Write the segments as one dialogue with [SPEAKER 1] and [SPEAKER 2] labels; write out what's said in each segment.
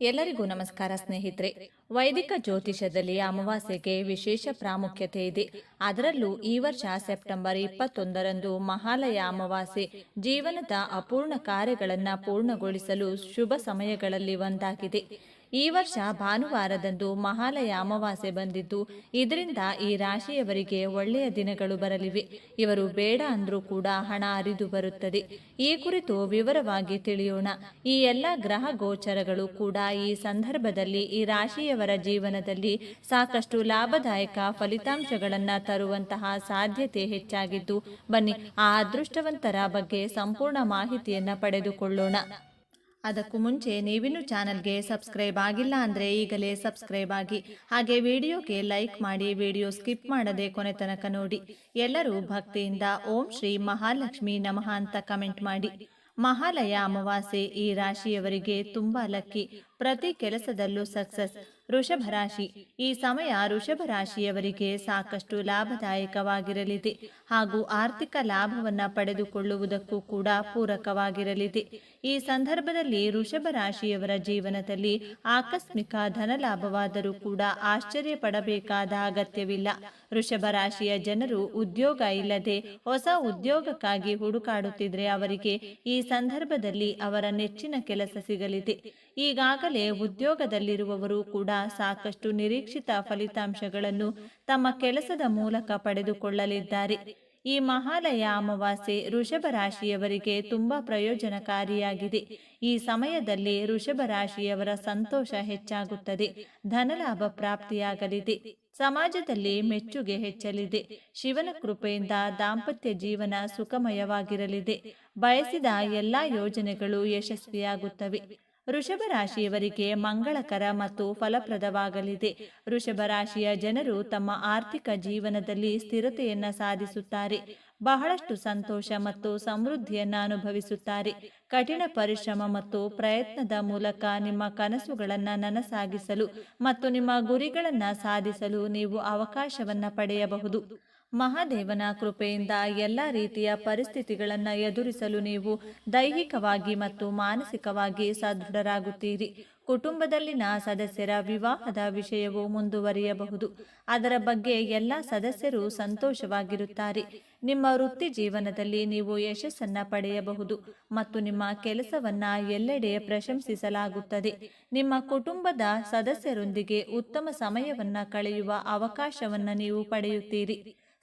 [SPEAKER 1] ಎಲ್ಲರಿಗೂ ನಮಸ್ಕಾರ ಸ್ನೇಹಿತರೆ. ವೈದಿಕ ಜ್ಯೋತಿಷದಲ್ಲಿ ಅಮಾವಾಸ್ಯೆಗೆ ವಿಶೇಷ ಪ್ರಾಮುಖ್ಯತೆ ಇದೆ. ಅದರಲ್ಲೂ ಈ ವರ್ಷ ಸೆಪ್ಟೆಂಬರ್ ಇಪ್ಪತ್ತೊಂದರಂದು ಮಹಾಲಯ ಅಮಾವಾಸ್ಯೆ. ಜೀವನದ ಅಪೂರ್ಣ ಕಾರ್ಯಗಳನ್ನು ಪೂರ್ಣಗೊಳಿಸಲು ಶುಭ ಸಮಯಗಳಲ್ಲಿ ಒಂದಾಗಿದೆ. ಈ ವರ್ಷ ಭಾನುವಾರದಂದು ಮಹಾಲಯ ಅಮಾವಾಸ್ಯೆ ಬಂದಿದ್ದು, ಇದರಿಂದ ಈ ರಾಶಿಯವರಿಗೆ ಒಳ್ಳೆಯ ದಿನಗಳು ಬರಲಿವೆ. ಇವರು ಬೇಡ ಅಂದ್ರೂ ಕೂಡ ಹಣ ಹರಿದು ಬರುತ್ತದೆ. ಈ ಕುರಿತು ವಿವರವಾಗಿ ತಿಳಿಯೋಣ. ಈ ಎಲ್ಲ ಗ್ರಹ ಗೋಚರಗಳು ಕೂಡ ಈ ಸಂದರ್ಭದಲ್ಲಿ ಈ ರಾಶಿಯವರ ಜೀವನದಲ್ಲಿ ಸಾಕಷ್ಟು ಲಾಭದಾಯಕ ಫಲಿತಾಂಶಗಳನ್ನು ತರುವಂತಹ ಸಾಧ್ಯತೆ ಹೆಚ್ಚಾಗಿದ್ದು, ಬನ್ನಿ ಆ ಅದೃಷ್ಟವಂತರ ಬಗ್ಗೆ ಸಂಪೂರ್ಣ ಮಾಹಿತಿಯನ್ನು ಪಡೆದುಕೊಳ್ಳೋಣ. ಅದಕ್ಕೂ ಮುಂಚೆ ನೀವಿನ್ನೂ ಚಾನಲ್ಗೆ ಸಬ್ಸ್ಕ್ರೈಬ್ ಆಗಿಲ್ಲ ಅಂದರೆ ಈಗಲೇ ಸಬ್ಸ್ಕ್ರೈಬ್ ಆಗಿ. ಹಾಗೆ ವಿಡಿಯೋಗೆ ಲೈಕ್ ಮಾಡಿ ವಿಡಿಯೋ ಸ್ಕಿಪ್ ಮಾಡದೆ ಕೊನೆ ತನಕ ನೋಡಿ. ಎಲ್ಲರೂ ಭಕ್ತಿಯಿಂದ ಓಂ ಶ್ರೀ ಮಹಾಲಕ್ಷ್ಮಿ ನಮಃ ಅಂತ ಕಮೆಂಟ್ ಮಾಡಿ. ಮಹಾಲಯ ಅಮಾವಾಸ್ಯೆ ಈ ರಾಶಿಯವರಿಗೆ ತುಂಬಾ ಲಕ್ಕಿ. ಪ್ರತಿ ಕೆಲಸದಲ್ಲೂ ಸಕ್ಸಸ್. ವೃಷಭ ರಾಶಿ. ಈ ಸಮಯ ವೃಷಭ ರಾಶಿಯವರಿಗೆ ಸಾಕಷ್ಟು ಲಾಭದಾಯಕವಾಗಿರಲಿದೆ. ಹಾಗೂ ಆರ್ಥಿಕ ಲಾಭವನ್ನ ಪಡೆದುಕೊಳ್ಳುವುದಕ್ಕೂ ಕೂಡ ಪೂರಕವಾಗಿರಲಿದೆ. ಈ ಸಂದರ್ಭದಲ್ಲಿ ವೃಷಭ ರಾಶಿಯವರ ಜೀವನದಲ್ಲಿ ಆಕಸ್ಮಿಕ ಧನ ಲಾಭವಾದರೂ ಕೂಡ ಆಶ್ಚರ್ಯ ಪಡಬೇಕಾದ ಅಗತ್ಯವಿಲ್ಲ. ವೃಷಭ ರಾಶಿಯ ಜನರು ಉದ್ಯೋಗ ಇಲ್ಲದೆ ಹೊಸ ಉದ್ಯೋಗಕ್ಕಾಗಿ ಹುಡುಕಾಡುತ್ತಿದ್ರೆ ಅವರಿಗೆ ಈ ಸಂದರ್ಭದಲ್ಲಿ ಅವರ ನೆಚ್ಚಿನ ಕೆಲಸ ಸಿಗಲಿದೆ. ಈಗಾಗಲೇ ಉದ್ಯೋಗದಲ್ಲಿರುವವರು ಕೂಡ ಸಾಕಷ್ಟು ನಿರೀಕ್ಷಿತ ಫಲಿತಾಂಶಗಳನ್ನು ತಮ್ಮ ಕೆಲಸದ ಮೂಲಕ ಪಡೆದುಕೊಳ್ಳಲಿದ್ದಾರೆ. ಈ ಮಹಾಲಯ ಅಮಾವಾಸ್ಯೆ ಋಷಭ ರಾಶಿಯವರಿಗೆ ತುಂಬಾ ಪ್ರಯೋಜನಕಾರಿಯಾಗಿದೆ. ಈ ಸಮಯದಲ್ಲಿ ಋಷಭ ರಾಶಿಯವರ ಸಂತೋಷ ಹೆಚ್ಚಾಗುತ್ತದೆ ಧನಲಾಭ ಪ್ರಾಪ್ತಿಯಾಗಲಿದೆ, ಸಮಾಜದಲ್ಲಿ ಮೆಚ್ಚುಗೆ ಹೆಚ್ಚಲಿದೆ, ಶಿವನ ಕೃಪೆಯಿಂದ ದಾಂಪತ್ಯ ಜೀವನ ಸುಖಮಯವಾಗಿರಲಿದೆ, ಬಯಸಿದ ಎಲ್ಲಾ ಯೋಜನೆಗಳು ಯಶಸ್ವಿಯಾಗುತ್ತವೆ. ವೃಷಭ ರಾಶಿಯವರಿಗೆ ಮಂಗಳಕರ ಮತ್ತು ಫಲಪ್ರದವಾಗಲಿದೆ. ವೃಷಭ ರಾಶಿಯ ಜನರು ತಮ್ಮ ಆರ್ಥಿಕ ಜೀವನದಲ್ಲಿ ಸ್ಥಿರತೆಯನ್ನು ಸಾಧಿಸುತ್ತಾರೆ. ಬಹಳಷ್ಟು ಸಂತೋಷ ಮತ್ತು ಸಮೃದ್ಧಿಯನ್ನು ಅನುಭವಿಸುತ್ತಾರೆ. ಕಠಿಣ ಪರಿಶ್ರಮ ಮತ್ತು ಪ್ರಯತ್ನದ ಮೂಲಕ ನಿಮ್ಮ ಕನಸುಗಳನ್ನು ನನಸಾಗಿಸಲು ಮತ್ತು ನಿಮ್ಮ ಗುರಿಗಳನ್ನು ಸಾಧಿಸಲು ನೀವು ಅವಕಾಶವನ್ನು ಪಡೆಯಬಹುದು. ಮಹಾದೇವನ ಕೃಪೆಯಿಂದ ಎಲ್ಲ ರೀತಿಯ ಪರಿಸ್ಥಿತಿಗಳನ್ನು ಎದುರಿಸಲು ನೀವು ದೈಹಿಕವಾಗಿ ಮತ್ತು ಮಾನಸಿಕವಾಗಿ ಸದೃಢರಾಗುತ್ತೀರಿ. ಕುಟುಂಬದಲ್ಲಿನ ಸದಸ್ಯರ ವಿವಾಹದ ವಿಷಯವು ಮುಂದುವರಿಯಬಹುದು. ಅದರ ಬಗ್ಗೆ ಎಲ್ಲ ಸದಸ್ಯರು ಸಂತೋಷವಾಗಿರುತ್ತಾರೆ. ನಿಮ್ಮ ವೃತ್ತಿ ಜೀವನದಲ್ಲಿ ನೀವು ಯಶಸ್ಸನ್ನು ಪಡೆಯಬಹುದು ಮತ್ತು ನಿಮ್ಮ ಕೆಲಸವನ್ನ ಎಲ್ಲೆಡೆ ಪ್ರಶಂಸಿಸಲಾಗುತ್ತದೆ. ನಿಮ್ಮ ಕುಟುಂಬದ ಸದಸ್ಯರೊಂದಿಗೆ ಉತ್ತಮ ಸಮಯವನ್ನು ಕಳೆಯುವ ಅವಕಾಶವನ್ನು ನೀವು ಪಡೆಯುತ್ತೀರಿ.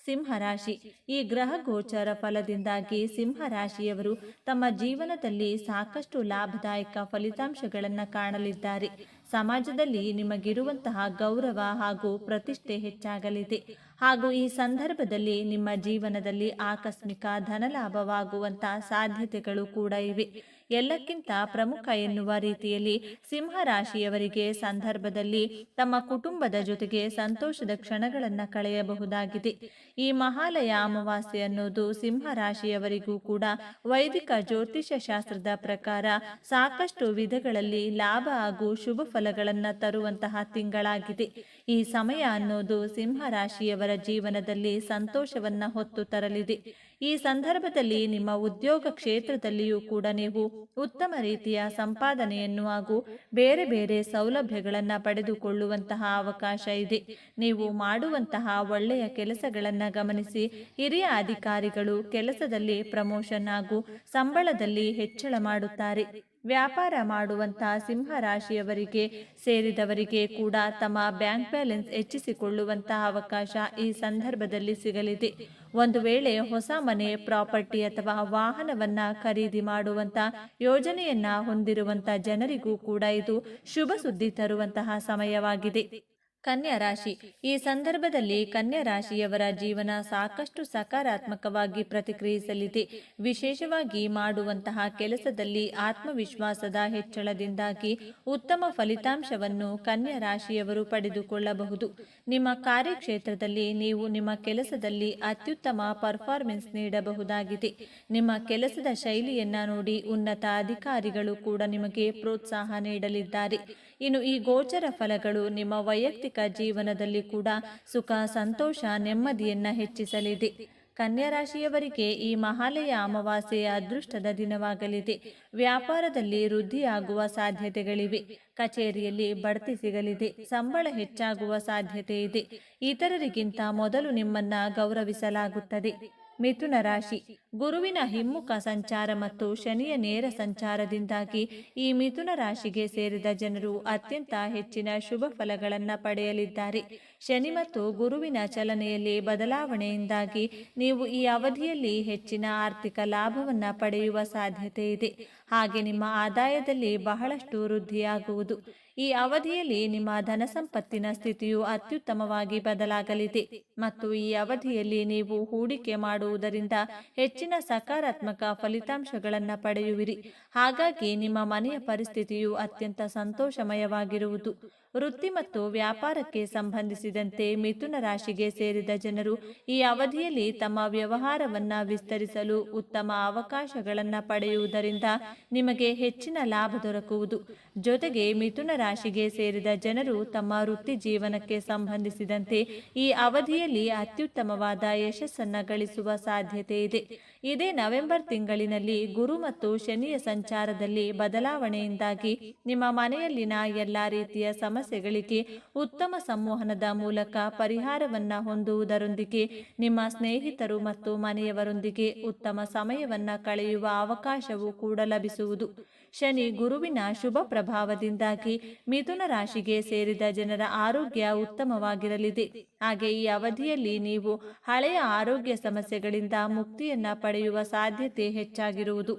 [SPEAKER 1] ಸಿಂಹರಾಶಿ. ಈ ಗ್ರಹ ಗೋಚರ ಫಲದಿಂದಾಗಿ ಸಿಂಹರಾಶಿಯವರು ತಮ್ಮ ಜೀವನದಲ್ಲಿ ಸಾಕಷ್ಟು ಲಾಭದಾಯಕ ಫಲಿತಾಂಶಗಳನ್ನು ಕಾಣಲಿದ್ದಾರೆ. ಸಮಾಜದಲ್ಲಿ ನಿಮಗಿರುವಂತಹ ಗೌರವ ಹಾಗೂ ಪ್ರತಿಷ್ಠೆ ಹೆಚ್ಚಾಗಲಿದೆ. ಹಾಗೂ ಈ ಸಂದರ್ಭದಲ್ಲಿ ನಿಮ್ಮ ಜೀವನದಲ್ಲಿ ಆಕಸ್ಮಿಕ ಧನಲಾಭವಾಗುವಂತಹ ಸಾಧ್ಯತೆಗಳು ಕೂಡ ಇವೆ. ಎಲ್ಲಕ್ಕಿಂತ ಪ್ರಮುಖ ಎನ್ನುವ ರೀತಿಯಲ್ಲಿ ಸಿಂಹ ರಾಶಿಯವರಿಗೆ ಸಂದರ್ಭದಲ್ಲಿ ತಮ್ಮ ಕುಟುಂಬದ ಜೊತೆಗೆ ಸಂತೋಷದ ಕ್ಷಣಗಳನ್ನು ಕಳೆಯಬಹುದಾಗಿದೆ. ಈ ಮಹಾಲಯ ಅಮಾವಾಸ್ಯೆ ಅನ್ನೋದು ಸಿಂಹ ರಾಶಿಯವರಿಗೂ ಕೂಡ ವೈದಿಕ ಜ್ಯೋತಿಷ್ಯ ಶಾಸ್ತ್ರದ ಪ್ರಕಾರ ಸಾಕಷ್ಟು ವಿಧಗಳಲ್ಲಿ ಲಾಭ ಹಾಗೂ ಶುಭ ಫಲಗಳನ್ನು ತರುವಂತಹ ತಿಂಗಳಾಗಿದೆ. ಈ ಸಮಯ ಅನ್ನೋದು ಸಿಂಹರಾಶಿಯವರ ಜೀವನದಲ್ಲಿ ಸಂತೋಷವನ್ನ ಹೊತ್ತು ತರಲಿದೆ. ಈ ಸಂದರ್ಭದಲ್ಲಿ ನಿಮ್ಮ ಉದ್ಯೋಗ ಕ್ಷೇತ್ರದಲ್ಲಿಯೂ ಕೂಡ ನೀವು ಉತ್ತಮ ರೀತಿಯ ಸಂಪಾದನೆಯನ್ನು ಹಾಗೂ ಬೇರೆ ಬೇರೆ ಸೌಲಭ್ಯಗಳನ್ನು ಪಡೆದುಕೊಳ್ಳುವಂತಹ ಅವಕಾಶ ಇದೆ. ನೀವು ಮಾಡುವಂತಹ ಒಳ್ಳೆಯ ಕೆಲಸಗಳನ್ನು ಗಮನಿಸಿ, ಹಿರಿಯ ಅಧಿಕಾರಿಗಳು ಕೆಲಸದಲ್ಲಿ ಪ್ರಮೋಷನ್ ಹಾಗೂ ಸಂಬಳದಲ್ಲಿ ಹೆಚ್ಚಳ ಮಾಡುತ್ತಾರೆ. ವ್ಯಾಪಾರ ಮಾಡುವಂತಹ ಸಿಂಹ ರಾಶಿಯವರಿಗೆ ಸೇರಿದವರಿಗೆ ಕೂಡ ತಮ್ಮ ಬ್ಯಾಂಕ್ ಬ್ಯಾಲೆನ್ಸ್ ಹೆಚ್ಚಿಸಿಕೊಳ್ಳುವಂತಹ ಅವಕಾಶ ಈ ಸಂದರ್ಭದಲ್ಲಿ ಸಿಗಲಿದೆ. ಒಂದು ವೇಳೆ ಹೊಸ ಮನೆ, ಪ್ರಾಪರ್ಟಿ ಅಥವಾ ವಾಹನವನ್ನ ಖರೀದಿ ಮಾಡುವಂತ ಯೋಜನೆಯನ್ನ ಹೊಂದಿರುವಂತಹ ಜನರಿಗೂ ಕೂಡ ಇದು ಶುಭ ಸುದ್ದಿ ತರುವಂತಹ ಸಮಯವಾಗಿದೆ. ಕನ್ಯಾ ರಾಶಿ ಈ ಸಂದರ್ಭದಲ್ಲಿ ಕನ್ಯಾ ರಾಶಿಯವರ ಜೀವನ ಸಾಕಷ್ಟು ಸಕಾರಾತ್ಮಕವಾಗಿ ಪ್ರತಿಕ್ರಿಯಿಸಲಿದೆ. ವಿಶೇಷವಾಗಿ ಮಾಡುವಂತಹ ಕೆಲಸದಲ್ಲಿ ಆತ್ಮವಿಶ್ವಾಸದ ಹೆಚ್ಚಳದಿಂದಾಗಿ ಉತ್ತಮ ಫಲಿತಾಂಶವನ್ನು ಕನ್ಯಾ ರಾಶಿಯವರು ಪಡೆದುಕೊಳ್ಳಬಹುದು. ನಿಮ್ಮ ಕಾರ್ಯಕ್ಷೇತ್ರದಲ್ಲಿ ನೀವು ನಿಮ್ಮ ಕೆಲಸದಲ್ಲಿ ಅತ್ಯುತ್ತಮ ಪರ್ಫಾರ್ಮೆನ್ಸ್ ನೀಡಬಹುದಾಗಿದೆ. ನಿಮ್ಮ ಕೆಲಸದ ಶೈಲಿಯನ್ನ ನೋಡಿ ಉನ್ನತ ಅಧಿಕಾರಿಗಳು ಕೂಡ ನಿಮಗೆ ಪ್ರೋತ್ಸಾಹ ನೀಡಲಿದ್ದಾರೆ. ಇನ್ನು ಈ ಗೋಚರ ಫಲಗಳು ನಿಮ್ಮ ವೈಯಕ್ತಿಕ ಜೀವನದಲ್ಲಿ ಕೂಡ ಸುಖ, ಸಂತೋಷ, ನೆಮ್ಮದಿಯನ್ನ ಹೆಚ್ಚಿಸಲಿದೆ. ಕನ್ಯಾ ರಾಶಿಯವರಿಗೆ ಈ ಮಹಾಲಯ ಅಮಾವಾಸ್ಯೆ ಅದೃಷ್ಟದ ದಿನವಾಗಲಿದೆ. ವ್ಯಾಪಾರದಲ್ಲಿ ವೃದ್ಧಿಯಾಗುವ ಸಾಧ್ಯತೆಗಳಿವೆ. ಕಚೇರಿಯಲ್ಲಿ ಬಡ್ತಿ ಸಿಗಲಿದೆ. ಸಂಬಳ ಹೆಚ್ಚಾಗುವ ಸಾಧ್ಯತೆ ಇದೆ. ಇತರರಿಗಿಂತ ಮೊದಲು ನಿಮ್ಮನ್ನ ಗೌರವಿಸಲಾಗುತ್ತದೆ. ಮಿಥುನ ರಾಶಿ. ಗುರುವಿನ ಹಿಮ್ಮುಖ ಸಂಚಾರ ಮತ್ತು ಶನಿಯ ನೇರ ಸಂಚಾರದಿಂದಾಗಿ ಈ ಮಿಥುನ ರಾಶಿಗೆ ಸೇರಿದ ಜನರು ಅತ್ಯಂತ ಹೆಚ್ಚಿನ ಶುಭ ಫಲಗಳನ್ನು ಪಡೆಯಲಿದ್ದಾರೆ. ಶನಿ ಮತ್ತು ಗುರುವಿನ ಚಲನೆಯಲ್ಲಿ ಬದಲಾವಣೆಯಿಂದಾಗಿ ನೀವು ಈ ಅವಧಿಯಲ್ಲಿ ಹೆಚ್ಚಿನ ಆರ್ಥಿಕ ಲಾಭವನ್ನು ಪಡೆಯುವ ಸಾಧ್ಯತೆ ಇದೆ. ಹಾಗೆ ನಿಮ್ಮ ಆದಾಯದಲ್ಲಿ ಬಹಳಷ್ಟು ವೃದ್ಧಿಯಾಗುವುದು. ಈ ಅವಧಿಯಲ್ಲಿ ನಿಮ್ಮ ಧನ ಸಂಪತ್ತಿನ ಸ್ಥಿತಿಯು ಅತ್ಯುತ್ತಮವಾಗಿ ಬದಲಾಗಲಿದೆ ಮತ್ತು ಈ ಅವಧಿಯಲ್ಲಿ ನೀವು ಹೂಡಿಕೆ ಮಾಡುವುದರಿಂದ ಹೆಚ್ಚಿನ ಸಕಾರಾತ್ಮಕ ಫಲಿತಾಂಶಗಳನ್ನು ಪಡೆಯುವಿರಿ. ಹಾಗಾಗಿ ನಿಮ್ಮ ಮನೆಯ ಪರಿಸ್ಥಿತಿಯು ಅತ್ಯಂತ ಸಂತೋಷಮಯವಾಗಿರುವುದು. ವೃತ್ತಿ ಮತ್ತು ವ್ಯಾಪಾರಕ್ಕೆ ಸಂಬಂಧಿಸಿದಂತೆ ಮಿಥುನ ರಾಶಿಗೆ ಸೇರಿದ ಜನರು ಈ ಅವಧಿಯಲ್ಲಿ ತಮ್ಮ ವ್ಯವಹಾರವನ್ನು ವಿಸ್ತರಿಸಲು ಉತ್ತಮ ಅವಕಾಶಗಳನ್ನು ಪಡೆಯುವುದರಿಂದ ನಿಮಗೆ ಹೆಚ್ಚಿನ ಲಾಭ ದೊರಕುವುದು. ಜೊತೆಗೆ ಮಿಥುನ ರಾಶಿಗೆ ಸೇರಿದ ಜನರು ತಮ್ಮ ವೃತ್ತಿ ಜೀವನಕ್ಕೆ ಸಂಬಂಧಿಸಿದಂತೆ ಈ ಅವಧಿಯಲ್ಲಿ ಅತ್ಯುತ್ತಮವಾದ ಯಶಸ್ಸನ್ನು ಗಳಿಸುವ ಸಾಧ್ಯತೆ ಇದೆ. ಇದೇ ನವೆಂಬರ್ ತಿಂಗಳಿನಲ್ಲಿ ಗುರು ಮತ್ತು ಶನಿಯ ಸಂಚಾರದಲ್ಲಿ ಬದಲಾವಣೆಯಿಂದಾಗಿ ನಿಮ್ಮ ಮನೆಯಲ್ಲಿನ ಎಲ್ಲ ರೀತಿಯ ಸಮಸ್ಯೆಗಳಿಗೆ ಉತ್ತಮ ಸಂವಹನದ ಮೂಲಕ ಪರಿಹಾರವನ್ನ ಹೊಂದುವುದರೊಂದಿಗೆ ನಿಮ್ಮ ಸ್ನೇಹಿತರು ಮತ್ತು ಮನೆಯವರೊಂದಿಗೆ ಉತ್ತಮ ಸಮಯವನ್ನ ಕಳೆಯುವ ಅವಕಾಶವೂ ಕೂಡ ಲಭಿಸುವುದು. ಶನಿ ಗುರುವಿನ ಶುಭ ಪ್ರಭಾವದಿಂದಾಗಿ ಮಿಥುನ ರಾಶಿಗೆ ಸೇರಿದ ಜನರ ಆರೋಗ್ಯ ಉತ್ತಮವಾಗಿರಲಿದೆ. ಹಾಗೆ ಈ ಅವಧಿಯಲ್ಲಿ ನೀವು ಹಳೆಯ ಆರೋಗ್ಯ ಸಮಸ್ಯೆಗಳಿಂದ ಮುಕ್ತಿಯನ್ನ ಪಡೆಯುವ ಸಾಧ್ಯತೆ ಹೆಚ್ಚಾಗಿರುವುದು.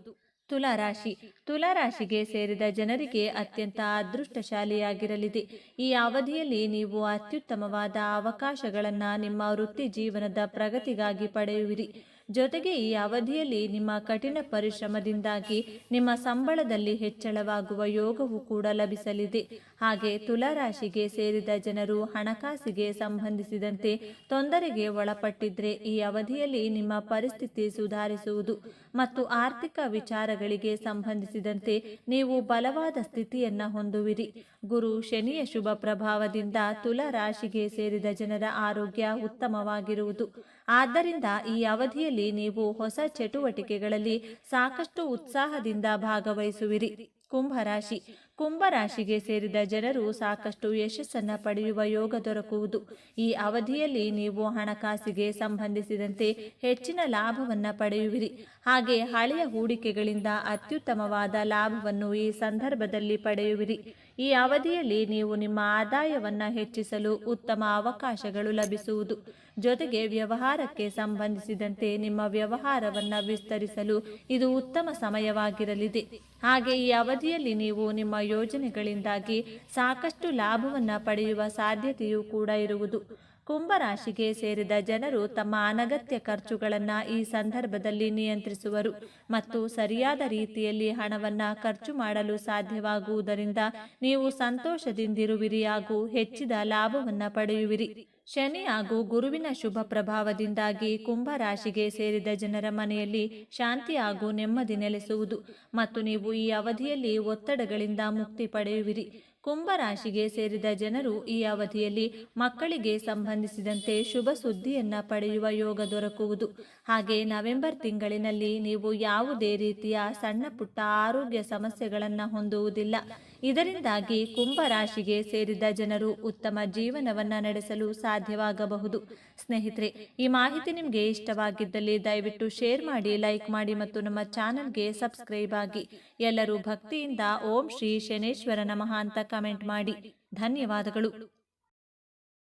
[SPEAKER 1] ತುಲಾರಾಶಿ ತುಲಾರಾಶಿಗೆ ಸೇರಿದ ಜನರಿಗೆ ಅತ್ಯಂತ ಅದೃಷ್ಟಶಾಲಿಯಾಗಿರಲಿದೆ. ಈ ಅವಧಿಯಲ್ಲಿ ನೀವು ಅತ್ಯುತ್ತಮವಾದ ಅವಕಾಶಗಳನ್ನು ನಿಮ್ಮ ವೃತ್ತಿ ಜೀವನದ ಪ್ರಗತಿಗಾಗಿ ಪಡೆಯುವಿರಿ. ಜೊತೆಗೆ ಈ ಅವಧಿಯಲ್ಲಿ ನಿಮ್ಮ ಕಠಿಣ ಪರಿಶ್ರಮದಿಂದಾಗಿ ನಿಮ್ಮ ಸಂಬಳದಲ್ಲಿ ಹೆಚ್ಚಳವಾಗುವ ಯೋಗವು ಕೂಡ ಲಭಿಸಲಿದೆ. ಹಾಗೆ ತುಲಾರಾಶಿಗೆ ಸೇರಿದ ಜನರು ಹಣಕಾಸಿಗೆ ಸಂಬಂಧಿಸಿದಂತೆ ತೊಂದರೆಗೆ ಒಳಪಟ್ಟಿದ್ರೆ ಈ ಅವಧಿಯಲ್ಲಿ ನಿಮ್ಮ ಪರಿಸ್ಥಿತಿ ಸುಧಾರಿಸುವುದು ಮತ್ತು ಆರ್ಥಿಕ ವಿಚಾರಗಳಿಗೆ ಸಂಬಂಧಿಸಿದಂತೆ ನೀವು ಬಲವಾದ ಸ್ಥಿತಿಯನ್ನ ಹೊಂದುವಿರಿ. ಗುರು ಶನಿಯ ಶುಭ ಪ್ರಭಾವದಿಂದ ತುಲಾರಾಶಿಗೆ ಸೇರಿದ ಜನರ ಆರೋಗ್ಯ ಉತ್ತಮವಾಗಿರುವುದು. ಆದ್ದರಿಂದ ಈ ಅವಧಿಯಲ್ಲಿ ನೀವು ಹೊಸ ಚಟುವಟಿಕೆಗಳಲ್ಲಿ ಸಾಕಷ್ಟು ಉತ್ಸಾಹದಿಂದ ಭಾಗವಹಿಸುವಿರಿ. ಕುಂಭರಾಶಿ ಕುಂಭರಾಶಿಗೆ ಸೇರಿದ ಜನರು ಸಾಕಷ್ಟು ಯಶಸ್ಸನ್ನು ಪಡೆಯುವ ಯೋಗ ದೊರಕುವುದು. ಈ ಅವಧಿಯಲ್ಲಿ ನೀವು ಹಣಕಾಸಿಗೆ ಸಂಬಂಧಿಸಿದಂತೆ ಹೆಚ್ಚಿನ ಲಾಭವನ್ನು ಪಡೆಯುವಿರಿ. ಹಾಗೆ ಹಳೆಯ ಹೂಡಿಕೆಗಳಿಂದ ಅತ್ಯುತ್ತಮವಾದ ಲಾಭವನ್ನು ಈ ಸಂದರ್ಭದಲ್ಲಿ ಪಡೆಯುವಿರಿ. ಈ ಅವಧಿಯಲ್ಲಿ ನೀವು ನಿಮ್ಮ ಆದಾಯವನ್ನು ಹೆಚ್ಚಿಸಲು ಉತ್ತಮ ಅವಕಾಶಗಳು ಲಭಿಸುವುದು. ಜೊತೆಗೆ ವ್ಯವಹಾರಕ್ಕೆ ಸಂಬಂಧಿಸಿದಂತೆ ನಿಮ್ಮ ವ್ಯವಹಾರವನ್ನು ವಿಸ್ತರಿಸಲು ಇದು ಉತ್ತಮ ಸಮಯವಾಗಿರಲಿದೆ. ಹಾಗೆ ಈ ಅವಧಿಯಲ್ಲಿ ನೀವು ನಿಮ್ಮ ಯೋಜನೆಗಳಿಂದಾಗಿ ಸಾಕಷ್ಟು ಲಾಭವನ್ನು ಪಡೆಯುವ ಸಾಧ್ಯತೆಯೂ ಕೂಡ ಇರುವುದು. ಕುಂಭರಾಶಿಗೆ ಸೇರಿದ ಜನರು ತಮ್ಮ ಅನಗತ್ಯ ಖರ್ಚುಗಳನ್ನು ಈ ಸಂದರ್ಭದಲ್ಲಿ ನಿಯಂತ್ರಿಸುವರು ಮತ್ತು ಸರಿಯಾದ ರೀತಿಯಲ್ಲಿ ಹಣವನ್ನು ಖರ್ಚು ಮಾಡಲು ಸಾಧ್ಯವಾಗುವುದರಿಂದ ನೀವು ಸಂತೋಷದಿಂದಿರುವಿರಿ ಹಾಗೂ ಹೆಚ್ಚಿದ ಲಾಭವನ್ನು ಪಡೆಯುವಿರಿ. ಶನಿ ಹಾಗೂ ಗುರುವಿನ ಶುಭ ಪ್ರಭಾವದಿಂದಾಗಿ ಕುಂಭರಾಶಿಗೆ ಸೇರಿದ ಜನರ ಮನೆಯಲ್ಲಿ ಶಾಂತಿ ಹಾಗೂ ನೆಮ್ಮದಿ ನೆಲೆಸುವುದು ಮತ್ತು ನೀವು ಈ ಅವಧಿಯಲ್ಲಿ ಒತ್ತಡಗಳಿಂದ ಮುಕ್ತಿ ಪಡೆಯುವಿರಿ. ಕುಂಭ ರಾಶಿಗೆ ಸೇರಿದ ಜನರು ಈ ಅವಧಿಯಲ್ಲಿ ಮಕ್ಕಳಿಗೆ ಸಂಬಂಧಿಸಿದಂತೆ ಶುಭ ಸುದ್ದಿಯನ್ನ ಪಡೆಯುವ ಯೋಗ ದೊರಕುವುದು. ಹಾಗೆ ನವೆಂಬರ್ ತಿಂಗಳಿನಲ್ಲಿ ನೀವು ಯಾವುದೇ ರೀತಿಯ ಸಣ್ಣ ಪುಟ್ಟ ಆರೋಗ್ಯ ಸಮಸ್ಯೆಗಳನ್ನು ಹೊಂದುವುದಿಲ್ಲ. ಇದರಿಂದಾಗಿ ಕುಂಭ ರಾಶಿಗೆ ಸೇರಿದ ಜನರು ಉತ್ತಮ ಜೀವನವನ್ನ ನಡೆಸಲು ಸಾಧ್ಯವಾಗಬಹುದು. ಸ್ನೇಹಿತರೆ, ಈ ಮಾಹಿತಿ ನಿಮಗೆ ಇಷ್ಟವಾಗಿದ್ದಲ್ಲಿ ದಯವಿಟ್ಟು ಶೇರ್ ಮಾಡಿ, ಲೈಕ್ ಮಾಡಿ ಮತ್ತು ನಮ್ಮ ಚಾನಲ್ಗೆ ಸಬ್ಸ್ಕ್ರೈಬ್ ಆಗಿ. ಎಲ್ಲರೂ ಭಕ್ತಿಯಿಂದ ಓಂ ಶ್ರೀ ಶನೇಶ್ವರ ನಮಃ ಕಮೆಂಟ್ ಮಾಡಿ. ಧನ್ಯವಾದಗಳು.